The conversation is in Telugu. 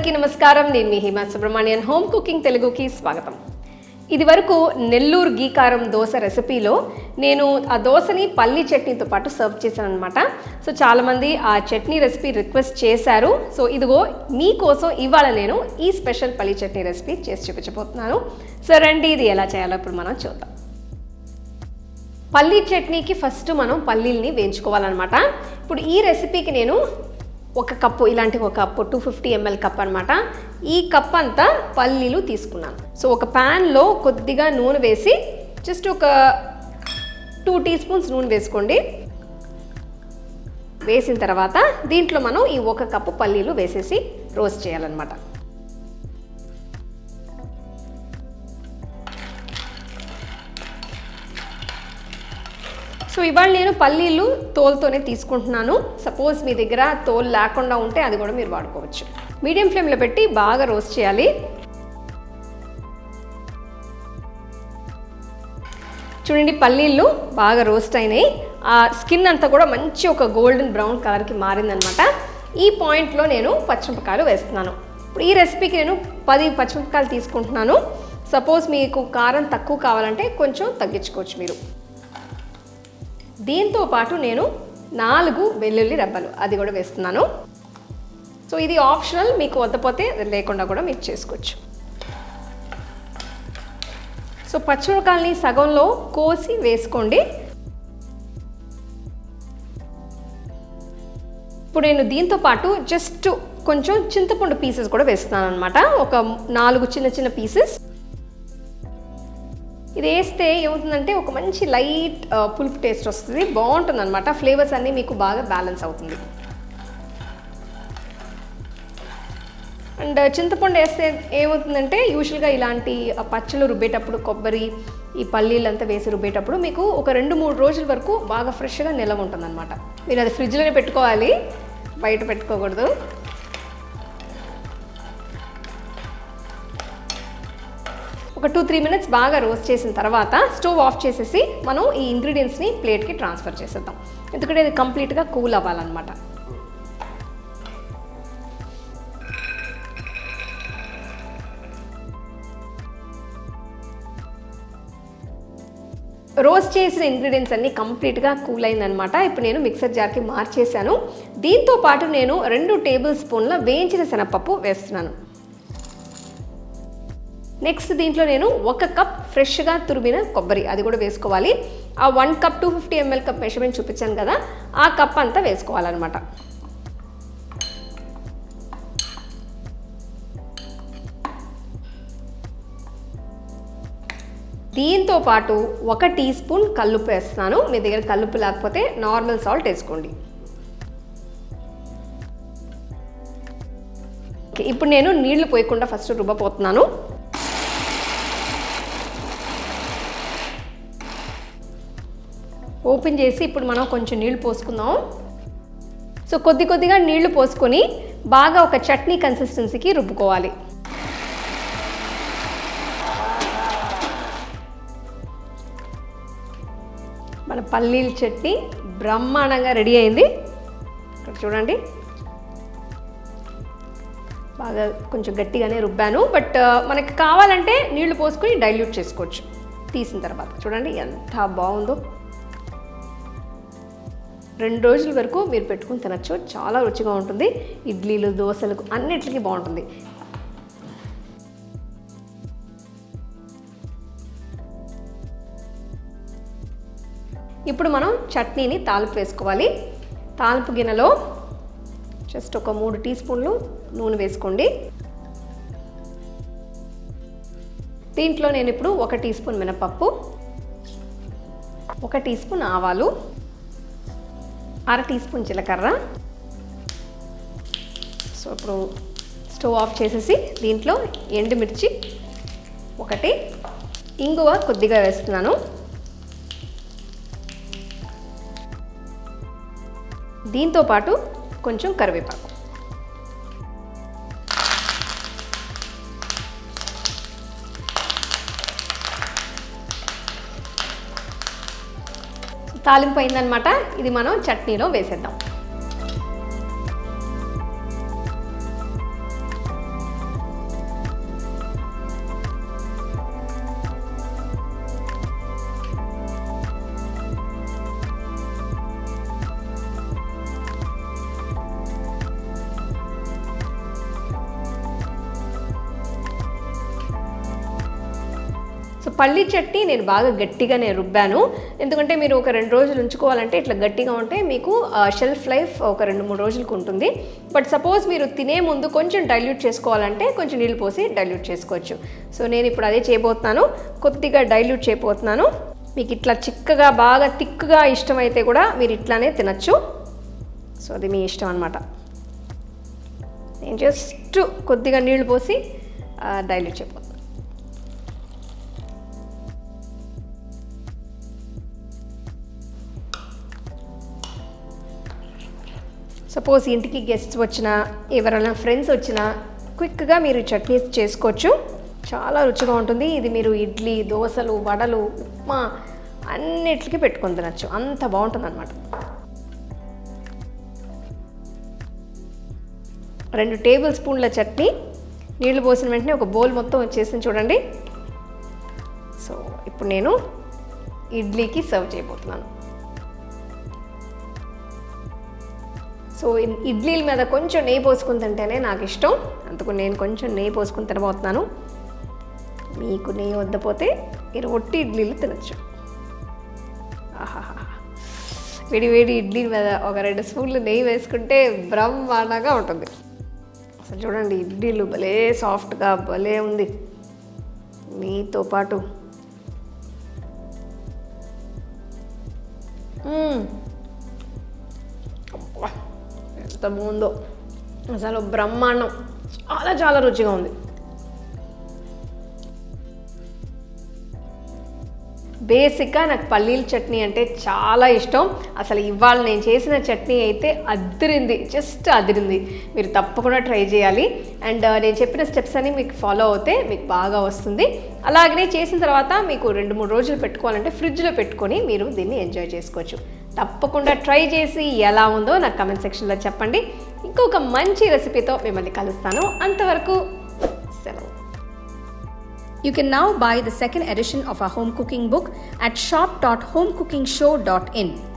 అందరికీ నమస్కారం. నేను మీ హిమా సుబ్రహ్మణ్యన్. హోమ్ కుకింగ్ తెలుగుకి స్వాగతం. ఇది వరకు నెల్లూరు గీకారం దోశ రెసిపీలో నేను ఆ దోశని పల్లీ చట్నీతో పాటు సర్వ్ చేశాను అనమాట సో చాలామంది ఆ చట్నీ రెసిపీ రిక్వెస్ట్ చేశారు. సో ఇదిగో మీకోసం ఇవాళ నేను ఈ స్పెషల్ పల్లీ చట్నీ రెసిపీ చేసి చూపించబోతున్నాను. సో రండి ఇది ఎలా చేయాలో ఇప్పుడు మనం చూద్దాం. పల్లీ చట్నీకి ఫస్ట్ మనం పల్లీల్ని వేయించుకోవాలన్నమాట. ఇప్పుడు ఈ రెసిపీకి నేను ఒక కప్పు ఇలాంటి ఒక cup two fifty ML cup అనమాట ఈ కప్ అంతా పల్లీలు తీసుకున్నాను. సో ఒక ప్యాన్లో కొద్దిగా నూనె వేసి జస్ట్ ఒక టూ టీ స్పూన్స్ నూనె వేసుకోండి. వేసిన తర్వాత దీంట్లో మనం ఈ ఒక కప్పు పల్లీలు వేసేసి రోస్ట్ చేయాలన్నమాట. సో ఇవాళ నేను పల్లీలు తోలుతోనే తీసుకుంటున్నాను. సపోజ్ మీ దగ్గర తోలు లేకుండా ఉంటే అది కూడా మీరు వాడుకోవచ్చు. మీడియం ఫ్లేమ్లో పెట్టి బాగా రోస్ట్ చేయాలి. చూడండి పల్లీలు బాగా రోస్ట్ అయినాయి. ఆ స్కిన్ అంతా కూడా మంచి ఒక గోల్డెన్ బ్రౌన్ కలర్కి మారిందనమాట. ఈ పాయింట్లో నేను పచ్చిమిరపకాయలు వేస్తున్నాను. ఇప్పుడు ఈ రెసిపీకి నేను పది పచ్చిమిరపకాయలు తీసుకుంటున్నాను. సపోజ్ మీకు కారం తక్కువ కావాలంటే కొంచెం తగ్గించుకోవచ్చు మీరు. దీంతో పాటు నేను నాలుగు వెల్లుల్లి రెబ్బలు అది కూడా వేస్తున్నాను. సో ఇది ఆప్షనల్ మీకు వద్దపోతే లేకుండా కూడా మీరు చేసుకోవచ్చు. సో పచ్చిమిరకాయలని సగంలో కోసి వేసుకోండి. ఇప్పుడు నేను దీంతో పాటు జస్ట్ కొంచెం చింతపండు పీసెస్ కూడా వేస్తున్నాను అనమాట ఒక నాలుగు చిన్న చిన్న పీసెస్ ఇది వేస్తే ఏమవుతుందంటే ఒక మంచి లైట్ పులుపు టేస్ట్ వస్తుంది. బాగుంటుంది అనమాట ఫ్లేవర్స్ అన్నీ మీకు బాగా బ్యాలెన్స్ అవుతుంది. అండ్ చింతపండు వేస్తే ఏమవుతుందంటే యూజువల్గా ఇలాంటి పచ్చళ్ళు రుబ్బేటప్పుడు కొబ్బరి ఈ పల్లీలంతా వేసి రుబ్బేటప్పుడు మీకు ఒక రెండు మూడు రోజుల వరకు బాగా ఫ్రెష్గా నిలవ ఉంటుందన్నమాట. మీరు అది ఫ్రిడ్జ్లోనే పెట్టుకోవాలి. బయట పెట్టుకోకూడదు. ఒక టూ త్రీ మినిట్స్ బాగా రోస్ట్ చేసిన తర్వాత స్టవ్ ఆఫ్ చేసేసి మనం ఈ ఇంగ్రీడియంట్స్ని ప్లేట్కి ట్రాన్స్ఫర్ చేసేద్దాం. ఎందుకంటే ఇది కంప్లీట్గా కూల్ అవ్వాలన్నమాట. రోస్ట్ చేసిన ఇంగ్రీడియంట్స్ అన్నీ కంప్లీట్గా కూల్ అయిందనమాట ఇప్పుడు నేను మిక్సర్ జార్కి మార్చేశాను. దీంతో పాటు నేను రెండు టేబుల్ స్పూన్ల వేయించిన శనగపప్పు వేస్తున్నాను. నెక్స్ట్ దీంట్లో నేను ఒక కప్ ఫ్రెష్గా తురిమిన కొబ్బరి అది కూడా వేసుకోవాలి. ఆ one cup two fifty ML cup measurement చూపించాను కదా ఆ కప్ అంతా వేసుకోవాలన్నమాట. దీంతో పాటు ఒక టీ స్పూన్ కల్లుప్పు వేస్తున్నాను. మీ దగ్గర కల్లుప్పు లేకపోతే నార్మల్ సాల్ట్ వేసుకోండి. ఇప్పుడు నేను నీళ్ళు పోయకుండా ఫస్ట్ రుబ్బపోతున్నాను ఓపెన్ చేసి ఇప్పుడు మనం కొంచెం నీళ్ళు పోసుకుందాం. సో కొద్ది కొద్దిగా నీళ్ళు పోసుకొని బాగా ఒక చట్నీ కన్సిస్టెన్సీకి రుబ్బుకోవాలి. మన పల్లీల చట్నీ బ్రహ్మాండంగా రెడీ అయింది. ఇక్కడ చూడండి. బాగా కొంచెం గట్టిగానే రుబ్బాను. బట్ మనకి కావాలంటే నీళ్ళు పోసుకొని డైల్యూట్ చేసుకోవచ్చు. తీసిన తర్వాత. చూడండి ఎంత బాగుందో. రెండు రోజుల వరకు మీరు పెట్టుకుని తినచ్చు. చాలా రుచిగా ఉంటుంది. ఇడ్లీలు దోశలకు అన్నిటికీ బాగుంటుంది. ఇప్పుడు మనం చట్నీని తాలింపు వేసుకోవాలి. తాలింపు గిన్నెలో జస్ట్ ఒక మూడు టీ స్పూన్లు నూనె వేసుకోండి. దీంట్లో నేను ఇప్పుడు ఒక టీ స్పూన్ మినపప్పు ఒక టీ స్పూన్ ఆవాలు అర టీ స్పూన్ జీలకర్ర. సో ఇప్పుడు స్టవ్ ఆఫ్ చేసేసి దీంట్లో ఎండుమిర్చి ఒకటి ఇంగువ కొద్దిగా వేస్తున్నాను. దీంతో పాటు కొంచెం కరివేపాకు. తాలింపు అయిందనమాట ఇది మనం చట్నీలో వేసేద్దాం. పల్లి చట్నీ నేను బాగా గట్టిగా నేను రుబ్బాను. ఎందుకంటే మీరు ఒక రెండు రోజులు ఉంచుకోవాలంటే ఇట్లా గట్టిగా ఉంటే మీకు షెల్ఫ్ లైఫ్ ఒక రెండు మూడు రోజులకు ఉంటుంది. బట్ సపోజ్ మీరు తినే ముందు కొంచెం డైల్యూట్ చేసుకోవాలంటే కొంచెం నీళ్ళు పోసి డైల్యూట్ చేసుకోవచ్చు. సో నేను ఇప్పుడు అదే చేయబోతున్నాను. కొద్దిగా డైల్యూట్ చేయబోతున్నాను. మీకు ఇట్లా చిక్కగా బాగా థిక్గా ఇష్టమైతే కూడా మీరు ఇట్లానే తినచ్చు. సో అది మీ ఇష్టం అనమాట నేను జస్ట్ కొద్దిగా నీళ్ళు పోసి డైల్యూట్ చేయబోతున్నాను. సపోజ్ ఇంటికి గెస్ట్స్ వచ్చినా ఎవరైనా ఫ్రెండ్స్ వచ్చినా క్విక్గా మీరు చట్నీస్ చేసుకోవచ్చు. చాలా రుచిగా ఉంటుంది. ఇది మీరు ఇడ్లీ దోశలు వడలు ఉప్మా అన్నిటికీ పెట్టుకొని తినచ్చు. అంత బాగుంటుంది అనమాట రెండు టేబుల్ స్పూన్ల చట్నీ. నీళ్ళు పోసిన వెంటనే ఒక బౌల్ మొత్తం వచ్చేసింది చూడండి. సో ఇప్పుడు నేను ఇడ్లీకి సర్వ్ చేయబోతున్నాను. సో ఇడ్లీల మీద కొంచెం నెయ్యి పోసుకుని తింటేనే నాకు ఇష్టం. అందుకు నేను కొంచెం నెయ్యి పోసుకుని తినబోతున్నాను. మీకు నెయ్యి వద్దపోతే మీరు ఒట్టి ఇడ్లీలు తినచ్చు. ఆహాహా వేడి వేడి ఇడ్లీ మీద ఒక రెండు స్పూన్లు నెయ్యి వేసుకుంటే బ్రహ్మాండంగా ఉంటుంది. అసలు చూడండి ఇడ్లీలు భలే సాఫ్ట్గా భలే ఉంది. నెయ్యితో పాటు. ఎంత బాగుందో అసలు బ్రహ్మాండం. చాలా చాలా రుచిగా ఉంది. బేసిక్గా నాకు పల్లీల చట్నీ అంటే చాలా ఇష్టం. అసలు ఇవాళ నేను చేసిన చట్నీ అయితే అదిరింది జస్ట్ అదిరింది. మీరు తప్పకుండా ట్రై చేయాలి. అండ్ నేను చెప్పిన స్టెప్స్ అన్ని మీకు ఫాలో అవుతే మీకు బాగా వస్తుంది. అలాగనే చేసిన తర్వాత మీకు రెండు మూడు రోజులు పెట్టుకోవాలంటే ఫ్రిడ్జ్లో పెట్టుకొని మీరు దీన్ని ఎంజాయ్ చేసుకోవచ్చు. తప్పకుండా ట్రై చేసి ఎలా ఉందో నాకు కమెంట్ సెక్షన్లో చెప్పండి ఇంకొక మంచి రెసిపీతో మిమ్మల్ని కలుస్తాను అంతవరకు సెలవు You can now buy the second edition of our home cooking book at shop.homecookingshow.in.